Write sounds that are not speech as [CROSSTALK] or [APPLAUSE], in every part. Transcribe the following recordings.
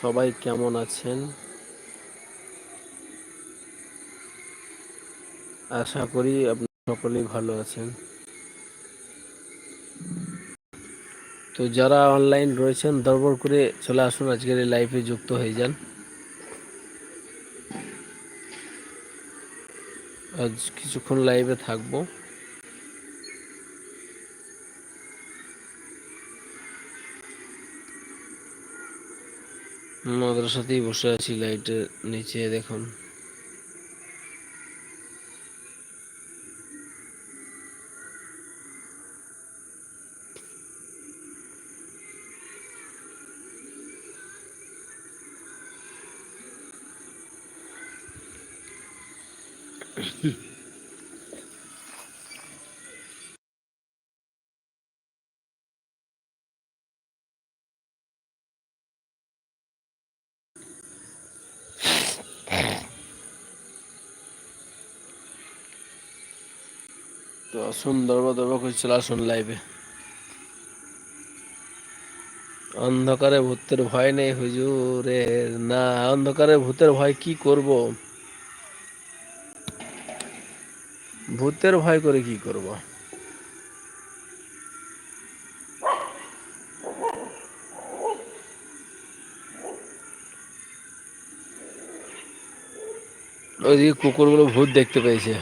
সবাই কেমন আছেন? আশা করি আপনি সকলেই ভালো আছেন। তো যারা অনলাইন রয়েছেন, দরবার করে চলে আসুন, আজকের এই লাইফে যুক্ত হয়ে যান। আজ কিছুক্ষণ লাইভে থাকব। মাদ্রাসাতেই বসে আছি লাইটের নিচে দেখুন। তো করে আসুন লাইভে অন্ধকারে ভূতের ভয় নেই হুজুরের না, অন্ধকারে ভূতের ভয় কি করব? ভূতের ভয় করে কি করব? ওইদিকে কুকুরগুলো ভূত দেখতে পেয়েছে।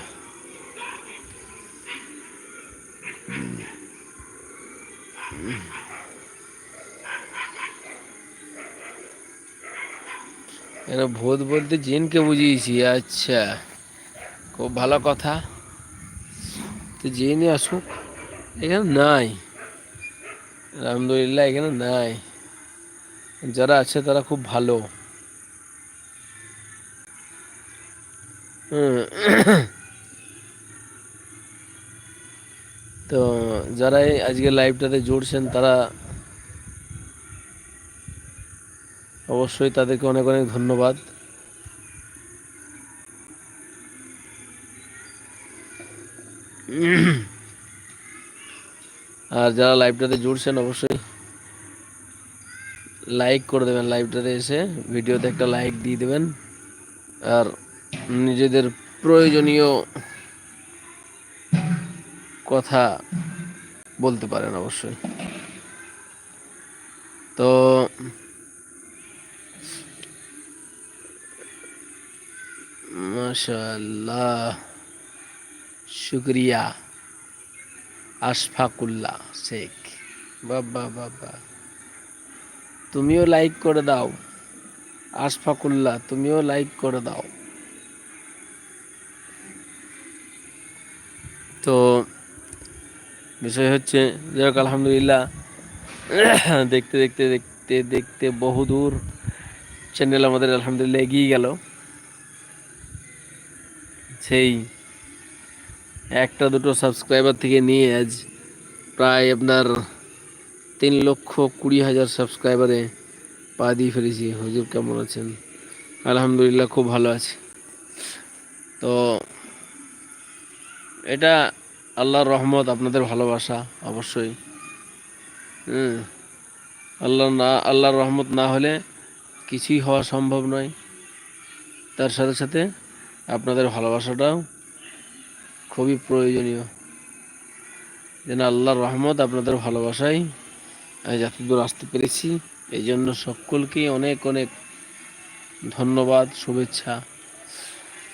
এখানে ভূত বলতে জিনকে বুঝিয়েছি আচ্ছা। খুব ভালো কথা। তো জিনই আসুক। এখানে নাই। আলহামদুলিল্লাহ, এখানে নাই। যারা আছে তারা খুব ভালো। তো যারা আজকে লাইভটাতে জুড়ছেন তারা অবশ্যই তাদেরকে অনেক অনেক ধন্যবাদ। আর যারা লাইভটাতে জুড়ছেন, অবশ্যই লাইক করে দেবেন লাইভটাতে এসে। ভিডিওতে একটা লাইক দিয়ে দেবেন। আর নিজেদের প্রয়োজনীয় কথা বলতে পারেন অবশ্যই। তো মাশাল্লাহ শুক্রিয়া। আশফাকুল্লাহ শেখ। বাবা বাবা তুমিও লাইক করে দাও। আশফাকুল্লাহ, তুমিও লাইক করে দাও। তো বিষয় হচ্ছে যাক আলহামদুলিল্লাহ। দেখতে দেখতে দেখতে দেখতে বহুদূর চ্যানেল আমাদের আলহামদুলিল্লাহ এগিয়ে গেল। সেই একটা দুটো সাবস্ক্রাইবার থেকে নিয়ে আজ প্রায় আপনার তিন লক্ষ কুড়ি হাজার সাবস্ক্রাইবারে পা দিয়ে ফেলেছি। হুজুর কেমন আছেন? আলহামদুলিল্লাহ, খুব ভালো আছে। তো এটা আল্লাহর রহমত, আপনাদের ভালোবাসা অবশ্যই। হুম আল্লাহ না, আল্লাহর রহমত না হলে কিছুই হওয়া সম্ভব নয়। তার সাথে সাথে আপনাদের ভালোবাসাটাও খুবই প্রয়োজনীয়। যেন আল্লাহর রহমত আপনাদের ভালোবাসায় আমি যতদূর আসতে পেরেছি এই জন্য সকলকেই অনেক অনেক ধন্যবাদ, শুভেচ্ছা।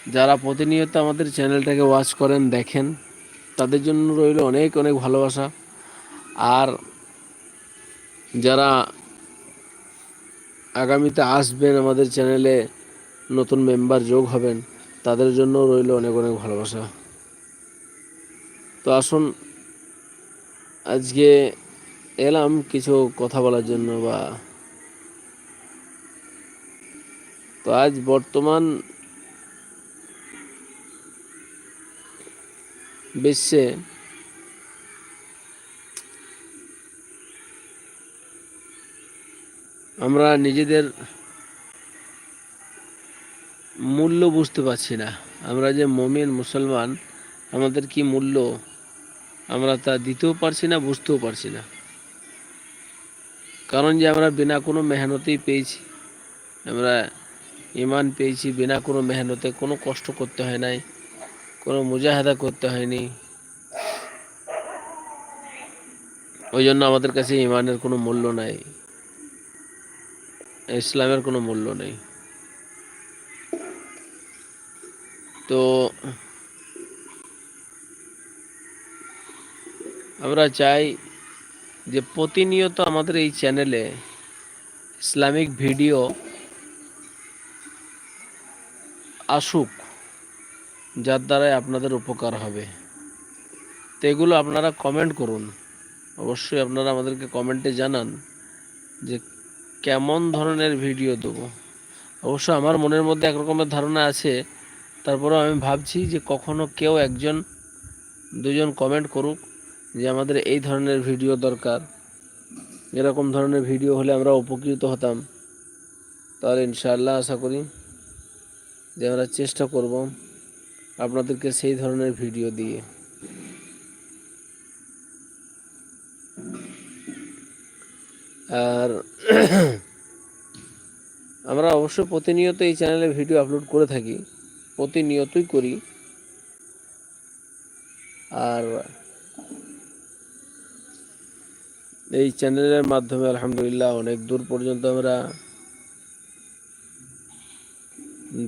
যারা প্রতিনিয়ত আমাদের চ্যানেলটাকে ওয়াচ করেন, দেখেন, তাদের জন্য রইল অনেক অনেক ভালোবাসা। আর যারা আগামীতে আসবেন আমাদের চ্যানেলে, নতুন মেম্বার যোগ হবেন তাদের জন্য রইল অনেক অনেক ভালোবাসা। তো আসুন, আজকে এলাম কিছু কথা বলার জন্য বা তো আজ বর্তমান বিশ্বে আমরা নিজেদের মূল্য বুঝতে পারছি না। আমরা যে মমিন মুসলমান, আমাদের কি মূল্য? আমরা তা দিতেও পারছি না, বুঝতেও পারছি না। কারণ যে আমরা বিনা কোনো মেহনতেই পেয়েছি, আমরা ইমান পেয়েছি, বিনা কোনো মেহনতে কোনো কষ্ট করতে হয় নাই, কোনো মুজাহাদা করতে হয়নি। ওই জন্য আমাদের কাছে ইমানের কোনো মূল্য নাই, ইসলামের কোনো মূল্য নেই। তো আমরা চাই যে প্রতিনিয়ত আমাদের এই চ্যানেলে ইসলামিক ভিডিও আসুক, যার দ্বারাই আপনাদের উপকার হবে। তো এগুলো আপনারা কমেন্ট করুন। অবশ্যই আপনারা আমাদেরকে কমেন্টে জানান যে কেমন ধরনের ভিডিও দেবো। অবশ্য আমার মনের মধ্যে একরকমের ধারণা আছে তারপরেও আমি ভাবছি যে কখনো কেউ একজন, দুজন কমেন্ট করুক যে আমাদের এই ধরনের ভিডিও দরকার। এরকম ধরনের ভিডিও হলে আমরা উপকৃত হতাম। তাহলে ইনশাআল্লাহ আশা করি যে আমরা চেষ্টা করব আপনাদেরকে সেই ধরনের ভিডিও দিয়ে। আর [CLEARS THROAT] আমরা অবশ্য প্রতিনিয়ত এই চ্যানেলে ভিডিও আপলোড করে থাকি। প্রতিনিয়তই করি। আর এই চ্যানেলের মাধ্যমে আলহামদুলিল্লাহ অনেক দূর পর্যন্ত আমরা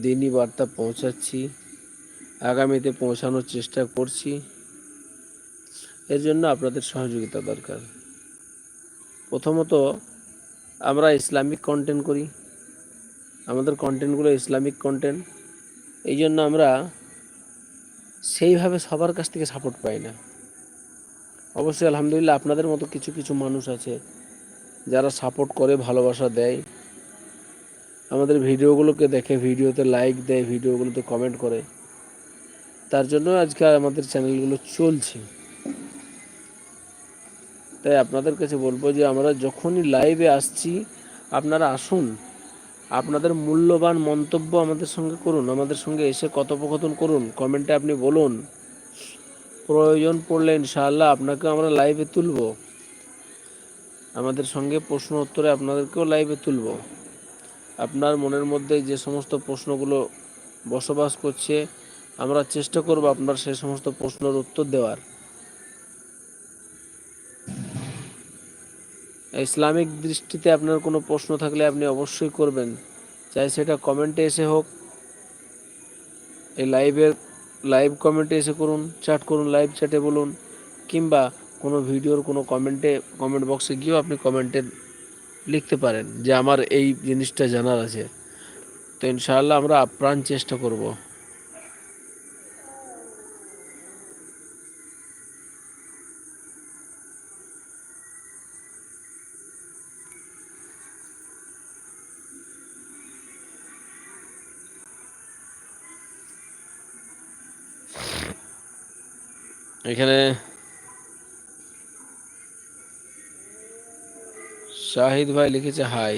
দিনই বার্তা পৌঁছাচ্ছি, আগামীতে পৌঁছানোর চেষ্টা করছি। এর জন্য আপনাদের সহযোগিতা দরকার। প্রথমত আমরা ইসলামিক কন্টেন্ট করি। আমাদের কন্টেন্টগুলো ইসলামিক কন্টেন্ট এই জন্য আমরা সেইভাবে সবার কাছ থেকে সাপোর্ট পাই না। অবশ্যই আলহামদুলিল্লাহ আপনাদের মতো কিছু কিছু মানুষ আছে যারা সাপোর্ট করে, ভালোবাসা দেয়। আমাদের ভিডিওগুলোকে দেখে, ভিডিওতে লাইক দেয়, ভিডিওগুলোতে কমেন্ট করে। তার জন্য আজকে আমাদের চ্যানেলগুলো চলছে। তাই আপনাদের কাছে বলব যে আমরা যখনই লাইভে আসছি, আপনারা আসুন। আপনাদের মূল্যবান মন্তব্য আমাদের সঙ্গে করুন, আমাদের সঙ্গে এসে কথোপকথন করুন কমেন্টে আপনি বলুন। প্রয়োজন পড়লে ইনশাআল্লাহ আপনাকে আমরা লাইভে তুলব। আমাদের সঙ্গে প্রশ্ন উত্তরে আপনাদেরকেও লাইভে তুলব। আপনার মনের মধ্যে যে সমস্ত প্রশ্নগুলো বসবাস করছে, আমরা চেষ্টা করব আপনার সেই সমস্ত প্রশ্নের উত্তর দেওয়ার। ইসলামিক দৃষ্টিতে আপনার কোনো প্রশ্ন থাকলে আপনি অবশ্যই করবেন। চাই সেটা কমেন্টে এসে হোক। এই লাইভের লাইভ কমেন্টে এসে করুন, চ্যাট করুন, লাইভ চ্যাটে বলুন, কিংবা কোনো ভিডিওর কোনো কমেন্টে, কমেন্ট বক্সে গিয়েও আপনি কমেন্টে লিখতে পারেন যে আমার এই জিনিসটা জানার আছে। তো ইনশাআল্লাহ আমরা আপ্রাণ চেষ্টা করব। এখানে শাহিদ ভাই লিখেছে, হাই।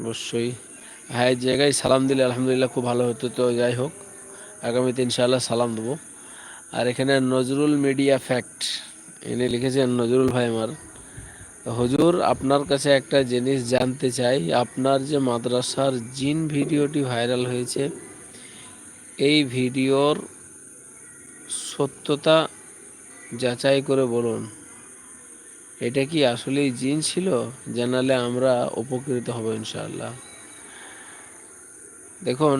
অবশ্যই। হাই জায়গায় সালাম দিলে আলহামদুলিল্লাহ খুব ভালো হতো, তো যাই হোক, আগামীতে ইনশাআল্লাহ সালাম দেবো। আর এখানে নজরুল মিডিয়া ফ্যাক্ট, এনে লিখেছেন, নজরুল ভাই আমার, হুজুর, আপনার কাছে একটা জিনিস জানতে চাই। আপনার যে মাদ্রাসার জিন ভিডিওটি ভাইরাল হয়েছে, এই ভিডিওর সত্যতা যাচাই করে বলুন। এটা কি আসলেই জিন ছিল? জানালে আমরা উপকৃত হব ইনশাআল্লাহ। দেখুন,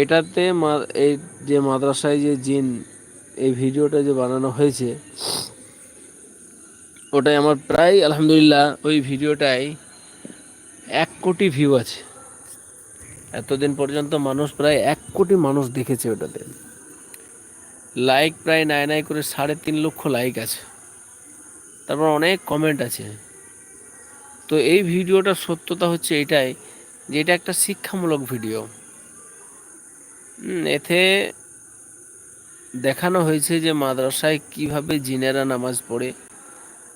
এটাতে এই যে মাদ্রাসায় যে জিন, এই ভিডিওটা যে বানানো হয়েছে, ওটাই আমার প্রায়, আলহামদুলিল্লাহ, ওই ভিডিওটাই এক কোটি ভিউ আছে। এতদিন পর্যন্ত মানুষ প্রায় এক কোটি মানুষ দেখেছে ওটাতে। লাইক প্রায় নাই নাই করে সাড়ে তিন লক্ষ লাইক আছে। তারপর অনেক কমেন্ট আছে। তো এই ভিডিওটার সত্যতা হচ্ছে এটাই যে এটা একটা শিক্ষামূলক ভিডিও এতে দেখানো হয়েছে যে মাদ্রাসায় কীভাবে জিনেরা নামাজ পড়ে।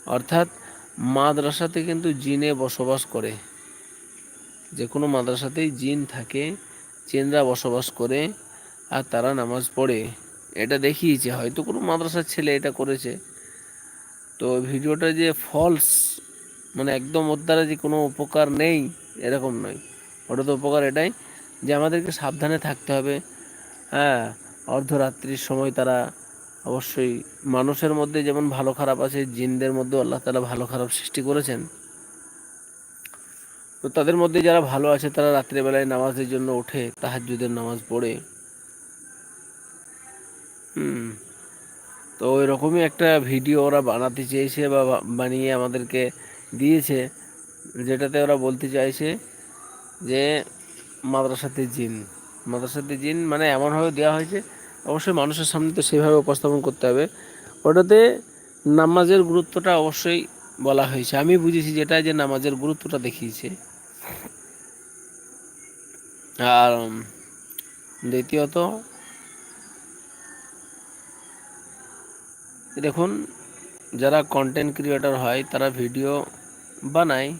অর্থাৎ মাদ্রাসাতে কিন্তু জিনে বসবাস করে। যে কোনো মাদ্রাসাতেই জিন থাকে, জিনরা বসবাস করে আর তারা নামাজ পড়ে। এটা দেখিয়েছে, হয়তো কোনো মাদ্রাসার ছেলে এটা করেছে। তো ভিডিওটা যে ফলস মানে একদম ওর দ্বারা যে কোনো উপকার নেই, এরকম নয়। ওটা তো উপকার এটাই যে আমাদেরকে সাবধানে থাকতে হবে। হ্যাঁ অর্ধরাত্রির সময় তারা অবশ্যই মানুষের মধ্যে যেমন ভালো খারাপ আছে, জিনদের মধ্যে আল্লাহ তালা ভালো খারাপ সৃষ্টি করেছেন। তো তাদের মধ্যে যারা ভালো আছে, তারা রাত্রেবেলায় নামাজের জন্য ওঠে তাহাজ্জুদের নামাজ পড়ে। তো ওই রকমই একটা ভিডিও ওরা বানাতে চেয়েছে বা বানিয়ে আমাদেরকে দিয়েছে, যেটাতে ওরা বলতে চাইছে যে মাদ্রাসাতে জিন। মাদ্রাসাতে জিন মানে এমনভাবে দেওয়া হয়েছে, অবশ্যই মানুষের সামনে তো সেভাবে উপস্থাপন করতে হবে। ওটাতে নামাজের গুরুত্বটা অবশ্যই বলা হয়েছে। আমি বুঝেছি যেটা যে নামাজের গুরুত্বটা দেখিয়েছে। আর দ্বিতীয়ত দেখুন, যারা কন্টেন্ট ক্রিয়েটর হয়, তারা ভিডিও বানায়।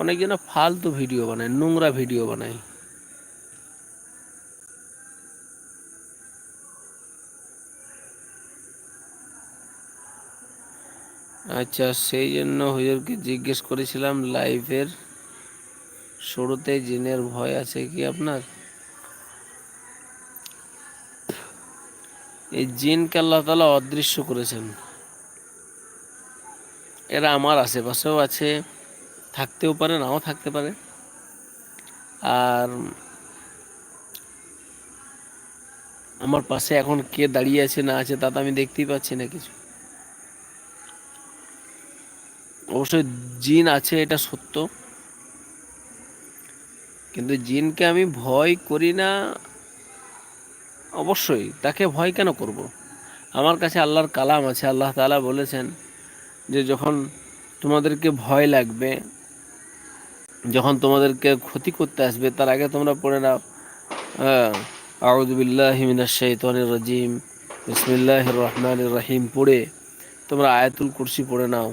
অনেকজন ফালতু ভিডিও বানায়, নোংরা ভিডিও বানায়। আচ্ছা সেই জন্য হুজুরকে জিজ্ঞেস করেছিলাম লাইভের শুরুতে জিনের ভয় আছে কি আপনার? এই জিনকে আল্লাহ তালা অদৃশ্য করেছেন। এরা আমার আশেপাশেও আছে, থাকতেও পারে, নাও থাকতে পারে। আর আমার পাশে এখন কে দাঁড়িয়ে আছে, না আছে, তা তো আমি দেখতেই পাচ্ছি না কিছু। অবশ্যই জিন আছে, এটা সত্য। কিন্তু জিনকে আমি ভয় করি না অবশ্যই, তাকে ভয় কেন করব। আমার কাছে আল্লাহর কালাম আছে, আল্লাহ তাআলা বলেছেন যে যখন তোমাদেরকে ভয় লাগবে, যখন তোমাদেরকে ক্ষতি করতে আসবে, তার আগে তোমরা পড়ে নাও আউদুবিল্লাহ মিনাশ শাইতানির রাজিম, বিসমিল্লাহির রহমানির রহিম পড়ে তোমরা আয়াতুল কুরসি পড়ে নাও,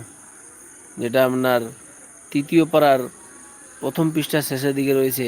যেটা আপনার তৃতীয় পাড়ার প্রথম পৃষ্ঠা শেষের দিকে রয়েছে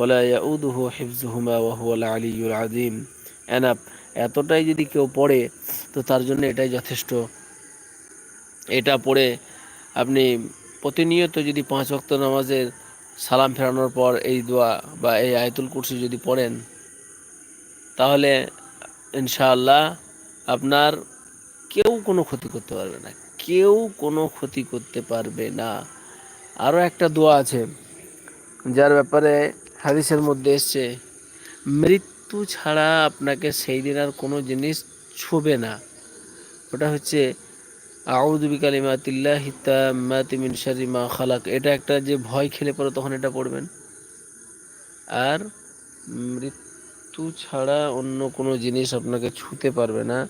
ওলা ইয়াউদুহু হিফজুহুমা ওয়াহুয়াল আলিউল আজিম অ্যানাপ এতটাই যদি কেউ পড়ে, তো তার জন্য এটাই যথেষ্ট। এটা পড়ে আপনি প্রতিনিয়ত যদি পাঁচ ওয়াক্ত নামাজের সালাম ফেরানোর পর এই দোয়া বা এই আয়তুল কুরসি যদি পড়েন, তাহলে ইনশাআল্লাহ আপনার কেউ কোনো ক্ষতি করতে পারবে না। কেউ কোনো ক্ষতি করতে পারবে না। আরও একটা দোয়া আছে, যার ব্যাপারে হাদিসের মধ্যে এসছে, মৃত্যু ছাড়া আপনাকে সেই দিন আর কোনো জিনিস ছুবে না। ওটা হচ্ছে, আউযু বিকালিমাতিল্লাহি তাম্মাতি মিন শাররি মা খালাক। এটা একটা যে ভয় খেলে পড়ে তখন এটা পড়বেন। আর, মৃত্যু ছাড়া অন্য কোনো জিনিস আপনাকে ছুতে পারবে না।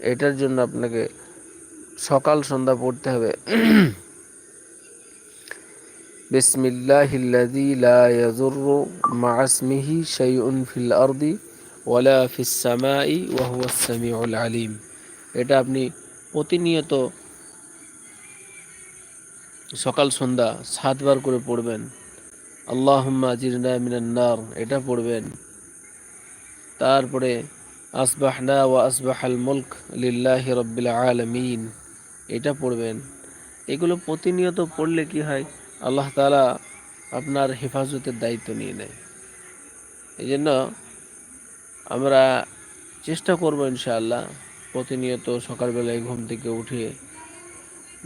এটার জন্য আপনাকে সকাল সন্ধ্যা পড়তে হবে। বিসমিল্লাহিল্লাযী লা ইয়াযুররু মা ইসমিহি শাইউন ফিল আরদি ওয়ালা ফিস সামাই ওয়া হুয়াস সামিউল আলিম। এটা আপনি প্রতিনিয়ত সকাল, সন্ধ্যা সাতবার করে পড়বেন। আল্লাহুম্মা আজিরনা মিনান নার, এটা পড়বেন। তারপরে আসবাহনা ওয়া আসবাহাল মুলক লিল্লাহি রব্বিল আলামিন, এটা পড়বেন। এগুলো প্রতিনিয়ত পড়লে কি হয়? আল্লাহ তাআলা আপনার হেফাজতের দায়িত্ব নিয়ে নেয়। এই জন্য আমরা চেষ্টা করব ইনশাআল্লাহ প্রতিনিয়ত সকালবেলায় ঘুম থেকে উঠে,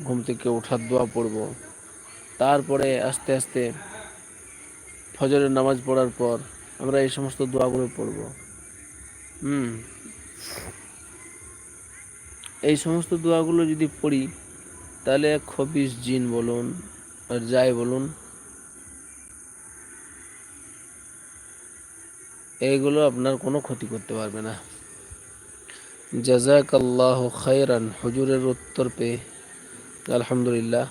ঘুম থেকে ওঠার দোয়া পড়ব। তারপরে আস্তে আস্তে ফজরের নামাজ পড়ার পর আমরা এই সমস্ত দোয়াগুলো পড়ব। হুম। এই সমস্ত দোয়াগুলো যদি পড়ি, তাহলে খবিস জিন বলুন আর যাই বলুন। এইগুলো আপনার কোনো ক্ষতি করতে পারবে না। জাজাক আল্লাহ খাইরান হুজুরের উত্তর পেয়ে। আলহামদুলিল্লাহ।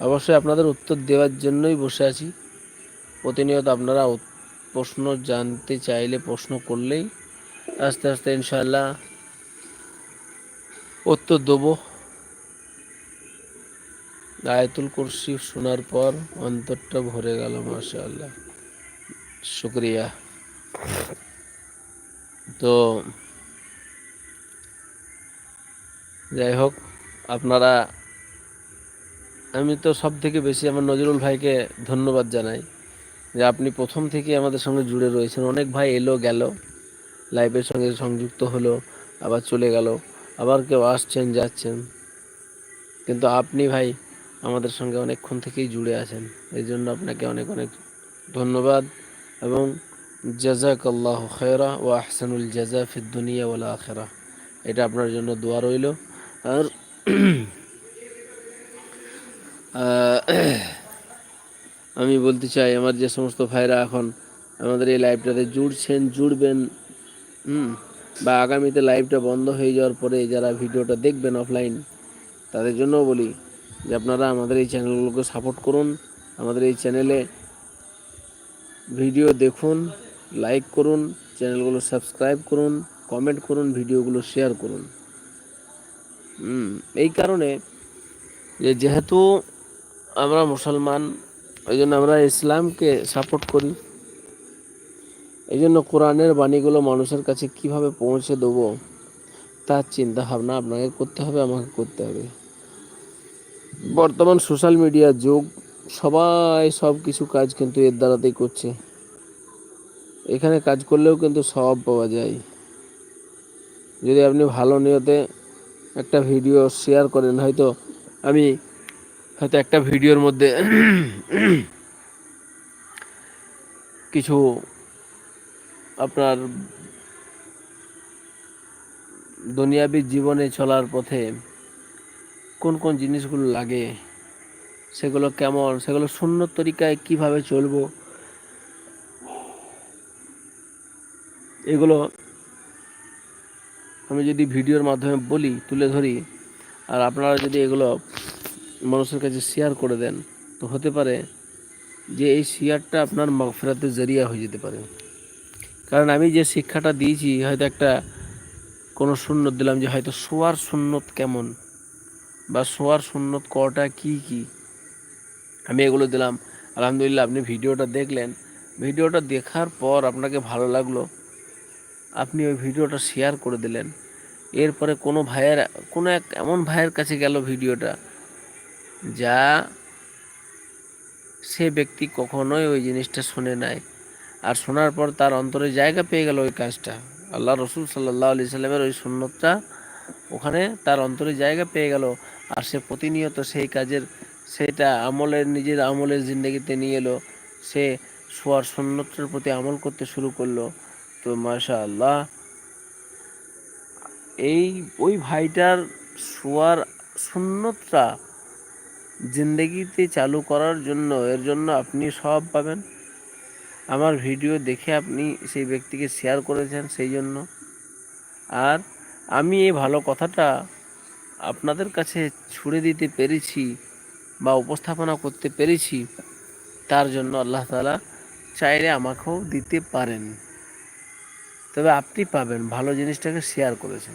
অবশ্যই আপনাদের উত্তর দেওয়ার জন্যই বসে আছি। প্রতিনিয়ত আপনারা প্রশ্ন জানতে চাইলে, প্রশ্ন করলেই আস্তে আস্তে ইনশাল্লাহ উত্তর দেবো। আয়াতুল কুরসি শোনার পর অন্তরটা ভরে গেল, মাশাআল্লাহ। শুক্রিয়া। তো যাই হোক, আপনারা, আমি তো সব থেকে বেশি আমার নজরুল ভাইকে ধন্যবাদ জানাই যে আপনি প্রথম থেকে আমাদের সঙ্গে জুড়ে রয়েছেন। অনেক ভাই এলো, গেল, লাইভের সঙ্গে সংযুক্ত হলো, আবার চলে গেল, আবার কেউ আসছেন, যাচ্ছেন। কিন্তু আপনি ভাই আমাদের সঙ্গে অনেকক্ষণ থেকেই জুড়ে আছেন। এই জন্য আপনাকে অনেক অনেক ধন্যবাদ এবং জাজাক আল্লাহ খেরা ও আহসানুল জাজা ফিদ দুনিয়া ওয়াল আখেরা। এটা আপনার জন্য দোয়া রইল। আর আমি বলতে চাই, আমার যে সমস্ত ভাইরা এখন আমাদের এই লাইভটাতে জুড়ছেন, জুড়বেন, হুম, বা আগামীতে লাইভটা বন্ধ হয়ে যাওয়ার পরে যারা ভিডিওটা দেখবেন অফলাইন তাদের জন্যও বলি যে আপনারা আমাদের এই চ্যানেলগুলোকে সাপোর্ট করুন, আমাদের এই চ্যানেলে ভিডিও দেখুন, লাইক করুন, চ্যানেলগুলো সাবস্ক্রাইব করুন, কমেন্ট করুন, ভিডিওগুলো শেয়ার করুন। এই কারণে যে যেহেতু আমরা মুসলমান ওই জন্য আমরা ইসলামকে সাপোর্ট করি। এই জন্য কোরআনের বাণীগুলো মানুষের কাছে কীভাবে পৌঁছে দেবো, তার চিন্তা ভাবনা আপনাকে করতে হবে, আমাকে করতে হবে। বর্তমান সোশ্যাল মিডিয়ার যুগ, সবাই সব কিছু কাজ কিন্তু এর দ্বারাতেই করছে। এখানে কাজ করলেও কিন্তু সব পাওয়া যায়। যদি আপনি ভালো নিয়তে একটা ভিডিও শেয়ার করেন, হয়তো আমি হয়তো একটা ভিডিওর মধ্যে কিছু আপনার দুনিয়াবী জীবনে চলার পথে কোন কোন জিনিসগুলো লাগে, সেগুলো কেমন, সেগুলো শূন্য তরিকায় কীভাবে চলবো, এগুলো আমি যদি ভিডিওর মাধ্যমে বলি, তুলে ধরি, আর আপনারা যদি এগুলো মানুষের কাছে শেয়ার করে দেন, তো হতে পারে যে এই শেয়ারটা আপনার মগফেরাতের জরিয়া হয়ে যেতে পারে। কারণ আমি যে শিক্ষাটা দিয়েছি, হয়তো একটা কোনো শূন্য দিলাম যে হয়তো শোয়ার সুন্নত কেমন বা শোয়ার সুন্নত কটা কি কি? আমি এগুলো দিলাম। আলহামদুলিল্লাহ, আপনি ভিডিওটা দেখলেন। ভিডিওটা দেখার পর আপনাকে ভালো লাগল, আপনি ওই ভিডিওটা শেয়ার করে দিলেন। এরপরে কোনো ভাইয়ের, কোনো এক, এমন ভাইয়ের কাছে গেল ভিডিওটা, যা সে ব্যক্তি কখনোই ওই জিনিসটা শুনে নাই। আর শোনার পর তার অন্তরে জায়গা পেয়ে গেল ওই কাজটা। আল্লাহ রসুল সাল্লাহ আলি সাল্লামের ওই সুন্নতটা ওখানে তার অন্তরে জায়গা পেয়ে গেল। আর সে প্রতিনিয়ত সেই কাজের, সেটা আমলের, নিজের আমলের জিন্দগিতে নিয়ে এলো। সে শোয়ার সুন্নতটার প্রতি আমল করতে শুরু করল। তো মাশা আল্লাহ এই, ওই ভাইটার শোয়ার সুন্নতটা জিন্দগিতে চালু করার জন্য, এর জন্য আপনি সব পাবেন। আমার ভিডিও দেখে আপনি সেই ব্যক্তিকে শেয়ার করেছেন সেই জন্য। আর আমি এই ভালো কথাটা আপনাদের কাছে ছুড়ে দিতে পেরেছি বা উপস্থাপনা করতে পেরেছি, তার জন্য আল্লাহ তালা চাইলে আমাকেও দিতে পারেন। তবে আপনি পাবেন, ভালো জিনিসটাকে শেয়ার করেছেন।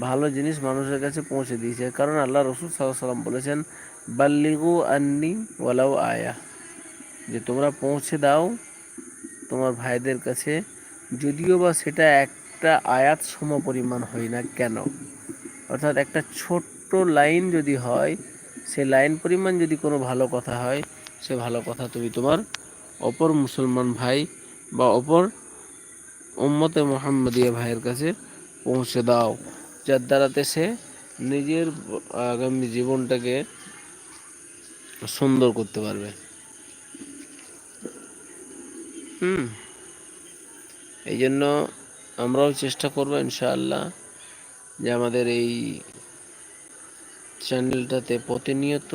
ভালো জিনিস মানুষের কাছে পৌঁছে দিয়েছে, কারণ আল্লাহ রসুল সাল্লাম বলেছেন, বাল্লিগু আন্নি ওয়ালাউ আয়া। যে তোমরা পৌঁছে দাও তোমার ভাইদের কাছে, যদিও বা সেটা একটা আয়াত সম পরিমাণ হয় না কেন? অর্থাৎ একটা ছোট্ট লাইন যদি হয়, সে লাইন পরিমাণ যদি কোনো ভালো কথা হয়, সে ভালো কথা তুমি তোমার অপর মুসলমান ভাই বা অপর উম্মতে মোহাম্মদিয়া ভাইয়ের কাছে পৌঁছে দাও, যার দ্বারাতে সে নিজের আগামী জীবনটাকে সুন্দর করতে পারবে। হুম এই জন্য আমরাও চেষ্টা করব, ইনশাআল্লাহ, যে আমাদের এই চ্যানেলটাতে প্রতিনিয়ত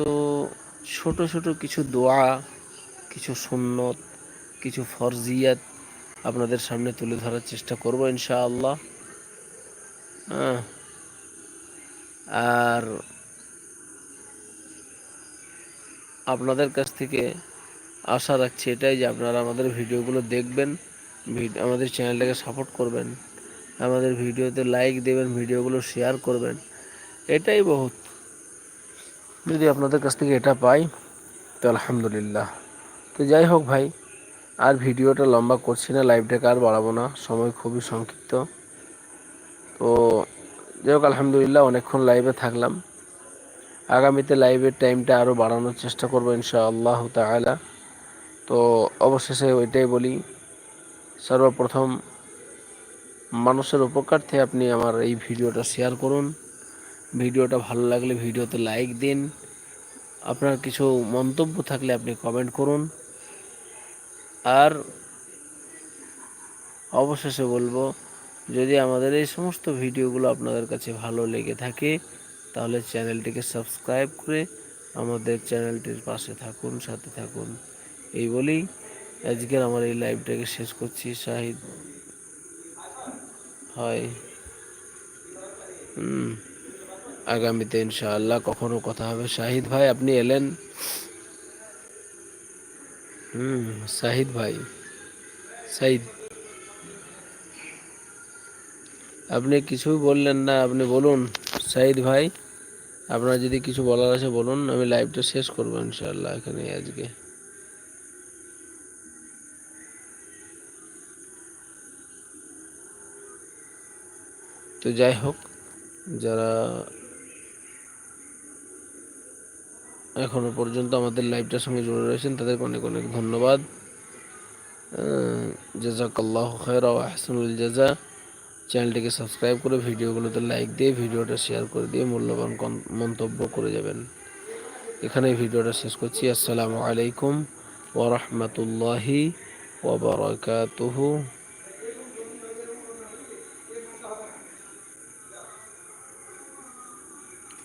ছোট ছোট কিছু দোয়া, কিছু সুন্নত, কিছু ফরজিয়াত আপনাদের সামনে তুলে ধরার চেষ্টা করব, ইনশাআল্লাহ। হ্যাঁ আর আপনাদের কাছ থেকে আশা রাখছি এটাই যে আপনারা আমাদের ভিডিওগুলো দেখবেন। আমাদের চ্যানেলটাকে সাপোর্ট করবেন, আমাদের ভিডিওতে লাইক দেবেন, ভিডিওগুলো শেয়ার করবেন, এটাই বহুত। যদি আপনাদের কাছ থেকে এটা পাই, তো আলহামদুলিল্লাহ। তো যাই হোক ভাই, আর ভিডিওটা লম্বা করছি না লাইভটাকে আর বাড়াবো না, সময় খুবই সংক্ষিপ্ত। তো যাই হোক, আলহামদুলিল্লাহ অনেকক্ষণ লাইভে থাকলাম। আগামীতে লাইভের টাইমটা আরও বাড়ানোর চেষ্টা করব ইনশাআল্লাহ তাআলা। তো অবশেষে ওইটাই বলি সর্বপ্রথম মানুষের উপকার্থে আপনি আমার এই ভিডিওটা শেয়ার করুন। ভিডিওটা ভালো লাগলে ভিডিওতে লাইক দিন। আপনার কিছু মন্তব্য থাকলে আপনি কমেন্ট করুন। আর অবশেষে বলব, যদি আমাদের এই সমস্ত ভিডিওগুলো আপনাদের কাছে ভালো লেগে থাকে, তাহলে চ্যানেলটিকে সাবস্ক্রাইব করে আমাদের চ্যানেলটির পাশে থাকুন, সাথে থাকুন। এই বলেই আজকের আমার এই লাইভটাকে শেষ করছি, শাহিদ হয় আগামীতে ইনশাআল্লাহ কখনো কথা হবে। শাহিদ ভাই, আপনি এলেন? হুম, শাহিদ ভাই সাইদ আপনি কিছু বললেন না, আপনি বলুন। সাইদ ভাই, আপনার যদি কিছু বলার আছে বলুন, আমি লাইভটা শেষ করব ইনশাআল্লাহ এখানে আজকে। তো যাই হোক, যারা এখনও পর্যন্ত আমাদের লাইভটার সঙ্গে জুড়ে রয়েছেন, তাদেরকে অনেক অনেক ধন্যবাদ। জাজাকাল্লাহ খের আহসানুল জাজা। চ্যানেলটিকে সাবস্ক্রাইব করে ভিডিওগুলোতে লাইক দিয়ে ভিডিওটা শেয়ার করে দিয়ে মূল্যবান মন্তব্য করে যাবেন। এখানে ভিডিওটা শেষ করছি। আসসালামু আলাইকুম ওরহমতুল্লাহি ওবরাকাতুহু